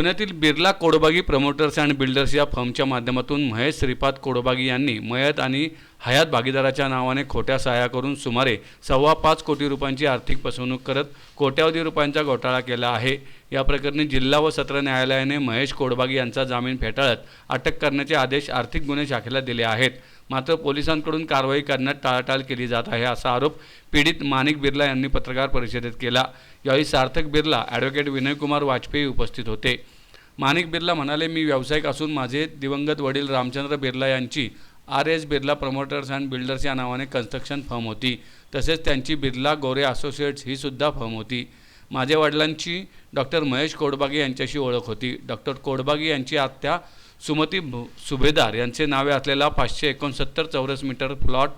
पुण्यातील Birla Kodbagi promoters and builders या फर्मच्या माध्यमातून महेश श्रीपाद कोडबागी यांनी मयत आणि हयात भागीदाराच्या नावाने खोट्या सहाय्या करून सुमारे सव्वा पाच कोटी रुपयांची आर्थिक फसवणूक करत कोट्यावधी रुपयांचा घोटाळा केला आहे. या प्रकरणी जिल्हा व सत्र न्यायालयाने महेश कोडबागी यांचा जामीन फेटाळत अटक करण्याचे आदेश आर्थिक गुन्हे शाखेला दिले आहेत. मात्र पोलिसांकडून कारवाई करण्यात टाळाटाळ केली जात आहे असा आरोप पीडित माणिक बिर्ला यांनी पत्रकार परिषदेत केला. यावेळी सार्थक बिर्ला ॲडव्होकेट विनयकुमार वाजपेयी उपस्थित होते. माणिक बिर्ला म्हणाले मी व्यावसायिक असून माझे दिवंगत वडील रामचंद्र बिर्ला यांची R S Birla promoters and builders या नावाने कन्स्ट्रक्शन फर्म होती. तसेच त्यांची बिर्ला गोरे असोसिएट्स ही सुद्धा फर्म होती. माझ्या वडिलांची डॉक्टर महेश कोडबागे यांच्याशी ओळख होती. डॉक्टर कोडबागी यांची आत्या सुमती भु- सुभेदार यांचे नावे असलेला पाचशे एकोणसत्तर चौरस मीटर प्लॉट.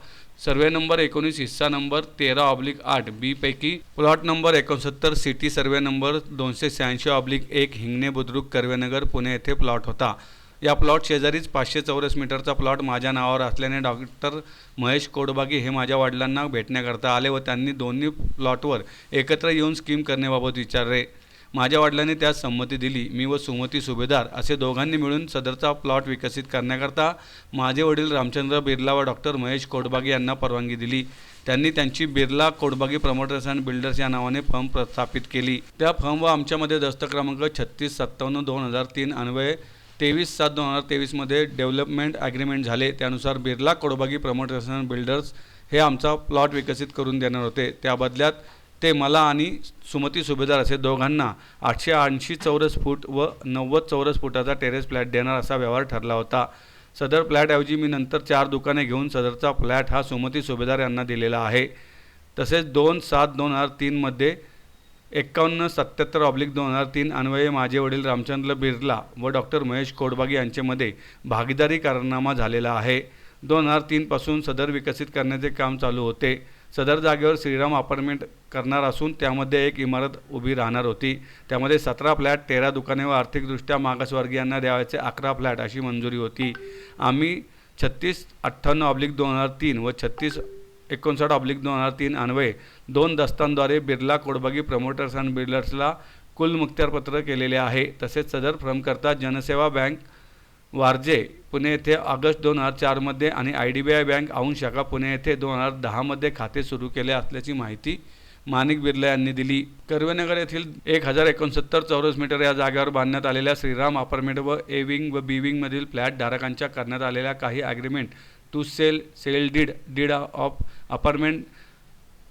सर्वे नंबर एकोणीस हिस्सा नंबर तेरा ऑब्लिक आठ बीपैकी प्लॉट नंबर एकोणसत्तर सिटी सर्वे नंबर दोनशे शहाऐंशी ऑब्लिक एक हिंगणे बुद्रुक कर्वेनगर पुणे येथे प्लॉट होता. या प्लॉट शेजारीच पाचशे चौरस मीटरचा प्लॉट माझ्या नावावर असल्याने डॉक्टर महेश कोडबागी हे माझ्या वडिलांना भेटण्याकरता आले व त्यांनी दोन्ही प्लॉटवर एकत्र येऊन स्कीम करण्याबाबत विचारले. माझ्या वडिलांनी त्यास संमती दिली. मी व सुमती सुभेदार असे दोघांनी मिळून सदरचा प्लॉट विकसित करण्याकरता माझे वडील रामचंद्र बिर्ला व डॉक्टर महेश कोडबागी यांना परवानगी दिली. त्यांनी त्यांची Birla Kodbagi promoters and builders या नावाने फर्म प्रस्थापित केली. त्या फर्म व आमच्यामध्ये दस्त क्रमांक छत्तीस सत्तावन्न दोन हजार तीन अन्वये तेवीस सात दोन हजार तेवीसमध्ये डेव्हलपमेंट ॲग्रीमेंट झाले. त्यानुसार Birla Kodbagi promoters and builders हे आमचा प्लॉट विकसित करून देणार होते. त्या बदल्यात ते मला आणि सुमती सुभेदार असे दोघांना आठशे ऐंशी चौरस फूट व नव्वद चौरस फुटाचा टेरेस फ्लॅट देणार असा व्यवहार ठरला होता. सदर फ्लॅटऐवजी मी नंतर चार दुकाने घेऊन सदरचा फ्लॅट हा सुमती सुभेदार यांना दिलेला आहे. तसेच दोन सात दोन हजार तीनमध्ये एक्कावन्न सत्याहत्तर ऑब्लिक दोन हजार तीन अन्वये माझे वडील रामचंद्र बिर्ला व डॉक्टर महेश कोडबागी यांच्यामध्ये भागीदारी कारनामा झालेला आहे. दोन हजार तीनपासून सदर विकसित करण्याचे काम चालू होते. सदर जागेवर श्रीराम अपार्टमेंट करणार असून त्यामध्ये एक इमारत उभी राहणार होती. त्यामध्ये सतरा फ्लॅट तेरा दुकाने व आर्थिकदृष्ट्या मागासवर्गीयांना द्यावयाचे अकरा फ्लॅट अशी मंजुरी होती. आम्ही छत्तीस अठ्ठ्याण्णव ऑब्लिक दोन हजार तीन व छत्तीस एकोणसाठ ऑब्लिक दोन हजार तीन अन्वये दोन दस्तांद्वारे बिर्ला कोडबागी प्रमोटर्स अँड बिल्डर्सला कुल मुक्त्यारपत्र केलेले आहे. तसेच सदर फर्मकरता जनसेवा बँक वारजे पुणे येथे ऑगस्ट दोन हजार चारमध्ये आणि I D B I bank Aundh शाखा पुणे येथे दोन हजार दहामध्ये खाते सुरू केले असल्याची माहिती माणिक बिर्ला यांनी दिली. कर्वेनगर येथील एक हजार एकोणसत्तर चौरस मीटर या जागेवर बांधण्यात आलेल्या श्रीराम अपार्टमेंट व ए विंग व बी विंगमधील फ्लॅट धारकांच्या करण्यात आलेल्या काही agreement to sale sale deed deed of apartment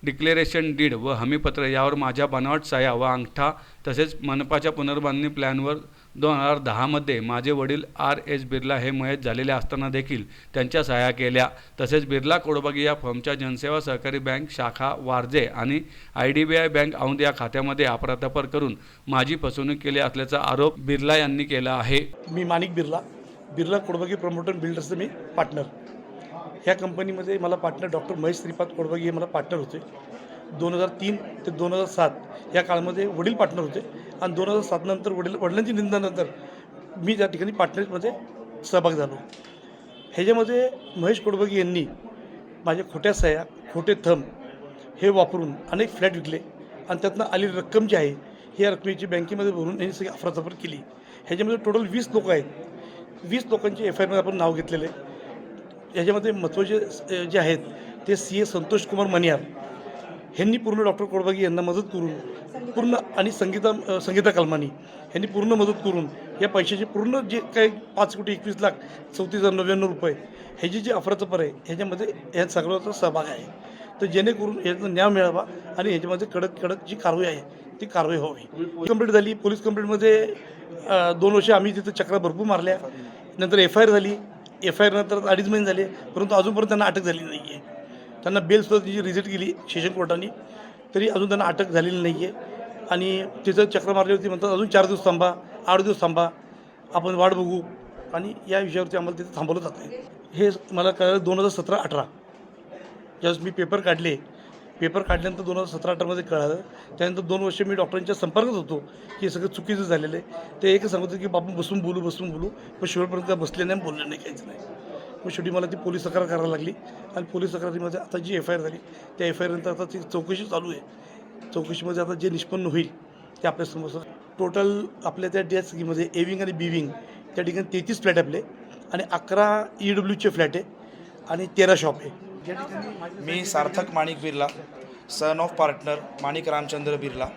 declaration deed व हमीपत्र यावर माझ्या बनावट साया व अंगठा तसेच मनपाच्या पुनर्बांधणी प्लॅनवर दोन हजार दहामध्ये माझे वडील आर एस बिर्ला हे मयत झालेले असताना देखील त्यांच्या सहाय्या केल्या. तसेच बिर्ला कोडबागी या फर्मच्या जनसेवा सहकारी बँक शाखा वारजे आणि I D B I bank Aundh या खात्यामध्ये अपरातपर करून माझी फसवणूक केली असल्याचा आरोप बिर्ला यांनी केला आहे. मी माणिक बिर्ला. बिर्ला कोडबागी प्रमोटर बिल्डर्सचे मी पार्टनर ह्या कंपनीमध्ये मला पार्टनर डॉक्टर महेश श्रीपाद कोडबागी हे मला पार्टनर होते. दोन हजार तीन ते दोन हजार सात या काळामध्ये वडील पार्टनर होते. आणि दोन हजार सातनंतर वडील वडिलांची निंदानंतर मी त्या ठिकाणी पार्टनरमध्ये सहभाग झालो. ह्याच्यामध्ये महेश कोडबागी यांनी माझ्या खोट्या सह्या खोटे थंब हे वापरून अनेक फ्लॅट विकले. आणि त्यातनं आलेली रक्कम जी आहे ही या रकमेची बँकेमध्ये भरून यांनी सगळी अफरातफर केली. ह्याच्यामध्ये टोटल वीस लोक आहेत. वीस लोकांचे एफ आय आरमध्ये आपण नाव घेतलेलं आहे. याच्यामध्ये महत्त्वाचे जे आहेत ते सी ए संतोष कुमार मनियार. ह्यांनी पूर्ण डॉक्टर कोडबागी यांना मदत करून पूर्ण आणि संगीता संगीता कलमानी यांनी पूर्ण मदत करून या पैशाचे पूर्ण जे काही पाच कोटी एकवीस लाख चौतीस हजार नव्याण्णव रुपये ह्याची जी अफरातफर आहे ह्याच्यामध्ये ह्या सगळ्याचा सहभाग आहे. तर जेणेकरून याचा न्याय मिळावा आणि ह्याच्यामध्ये कडक कडक जी कारवाई आहे ती कारवाई व्हावी. कंप्लीट झाली पोलीस कंप्लेंटमध्ये दोन वर्ष आम्ही तिथं चक्रा भरपूर मारल्या. नंतर एफ आय आर झाली. एफ आय आर नंतर अडीच महिने झाले परंतु अजूनपर्यंत त्यांना अटक झालेली नाही आहे त्यांना बेलसुद्धा तिची रिजेक्ट केली सेशन कोर्टाने तरी अजून त्यांना अटक झालेली नाही आहे आणि तिथं चक्र मारल्यावरती म्हणतात अजून चार दिवस थांबा आठ दिवस थांबा आपण वाट बघू. आणि या विषयावरती आम्हाला तिथं थांबवलं जात आहे हे मला कळलं दोन हजार सतरा अठरा. ज्यावेळेस मी पेपर काढले पेपर काढल्यानंतर दोन हजार सतरा अठरामध्ये कळालं. त्यानंतर दोन वर्ष मी डॉक्टरांच्या संपर्कात होतो की सगळं चुकीचं झालेलं आहे. ते एकच सांगत होते की आपण बसून बोलू बसून बोलू. पण शेवटपर्यंत काय बसले नाही बोलले नाही काहीच नाही. मग शेवटी मला ती पोलीस तक्रार करायला लागली आणि पोलीस तक्रारीमध्ये आता जी एफ आय आर झाली त्या एफ आय आर नंतर आता ती चौकशी चालू आहे. चौकशीमध्ये आता जे निष्पन्न होईल ते आपल्यासमोर टोटल आपल्या त्या डी एस ए एविंग आणि बिविंग त्या ठिकाणी तेहतीस फ्लॅट आपले आणि अकरा ई डब्ल्यूचे फ्लॅट आहे आणि तेरा शॉप आहे. मी Sarthak Manik Birla son of partner Manik Ramchandra Birla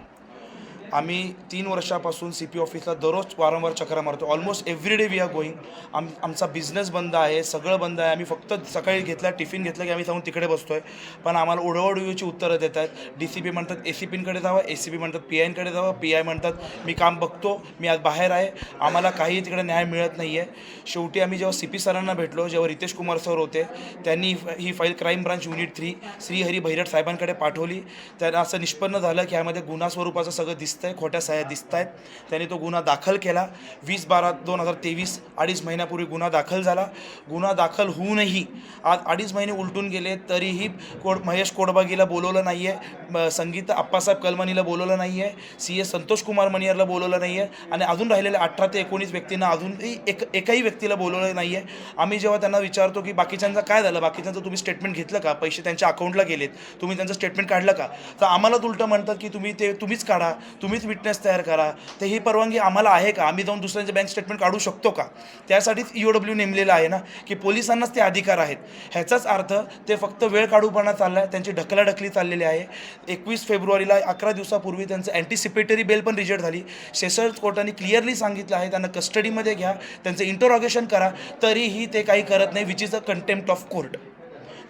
आम्ही तीन वर्षापासून सी पी ऑफिसला दररोज वारंवार चक्रा मारतो. Almost every day we are going आम आमचा बिझनेस बंद आहे सगळं बंद आहे. आम्ही फक्त सकाळी घेतला टिफिन घेतला की आम्ही जाऊन तिकडे बसतोय. पण आम्हाला उडवडवीची उत्तरं देत आहेत डी सी पी म्हणतात ए सी पींकडे जावा ए सी पी म्हणतात पी आयकडे जावा पी आय म्हणतात मी काम बघतो मी आज बाहेर आहे आम्हाला काही तिकडे न्याय मिळत नाही आहे शेवटी आम्ही जेव्हा सी पी सरांना भेटलो जेव्हा रितेश कुमार सर होते त्यांनी ही file crime branch unit three Shrihari Bhairat साहेबांकडे पाठवली. त्यांना असं निष्पन्न झालं की यामध्ये गुन्हा स्वरूपाचं सगळं दिसतं दिसतंय खोट्या सह्या दिसत आहेत त्याने तो गुन्हा दाखल केला. वीस बारा दोन हजार तेवीस अडीच महिन्यापूर्वी गुन्हा दाखल झाला. गुन्हा दाखल होऊनही आज अडीच महिने उलटून गेले तरीही कोड महेश कोडबागीला बोलवलं नाही आहे संगीत आप्पासाहेब कलमणीला बोलवलं नाही आहे सी एस संतोष कुमार मणियारला बोलवलं नाही आहे आणि अजून राहिलेल्या अठरा ते एकोणीस व्यक्तींना अजूनही एक एकाही व्यक्तीला बोलवलं नाही आहे आम्ही जेव्हा त्यांना विचारतो की बाकीच्यांचं काय झालं बाकीच्यांचं तुम्ही स्टेटमेंट घेतलं का? पैसे त्यांच्या अकाउंटला गेलेत. तुम्ही त्यांचं स्टेटमेंट काढलं का? तर आम्हाला उलटं म्हणतात की तुम्ही ते तुम्हीच काढा. तुम्हीच विटनेस तयार करा. तर ही परवानगी आम्हाला आहे का? आम्ही जाऊन दुसऱ्यांचे बँक स्टेटमेंट काढू शकतो का? त्यासाठीच ई ओ डब्ल्यू नेमलेलं आहे ना की पोलिसांनाच ते अधिकार आहेत. ह्याचाच अर्थ ते फक्त वेळ काढूपणा चालला आहे त्यांची ढकलाढकली चाललेली आहे. एकवीस फेब्रुवारीला अकरा दिवसापूर्वी त्यांचं अँटिसिपेटरी बेल पण रिजेक्ट झाली. सेशन्स कोर्टाने क्लिअरली सांगितलं आहे त्यांना कस्टडीमध्ये घ्या त्यांचं इंटरॉगेशन करा तरीही ते काही करत नाही which is a contempt of court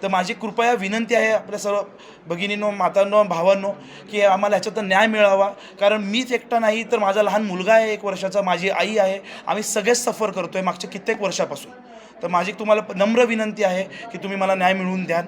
तर माझी कृपया विनंती आहे आपल्या सर्व भगिनींनो मातांनो भावांनो की आम्हाला ह्याच्यात न्याय मिळावा. कारण मीच एकटा नाही तर माझा लहान मुलगा आहे एक वर्षाचा माझी आई आहे. आम्ही सगळेच सफर करतो आहे मागच्या कित्येक वर्षापासून. तर माझी तुम्हाला नम्र विनंती आहे की तुम्ही मला न्याय मिळवून द्याल.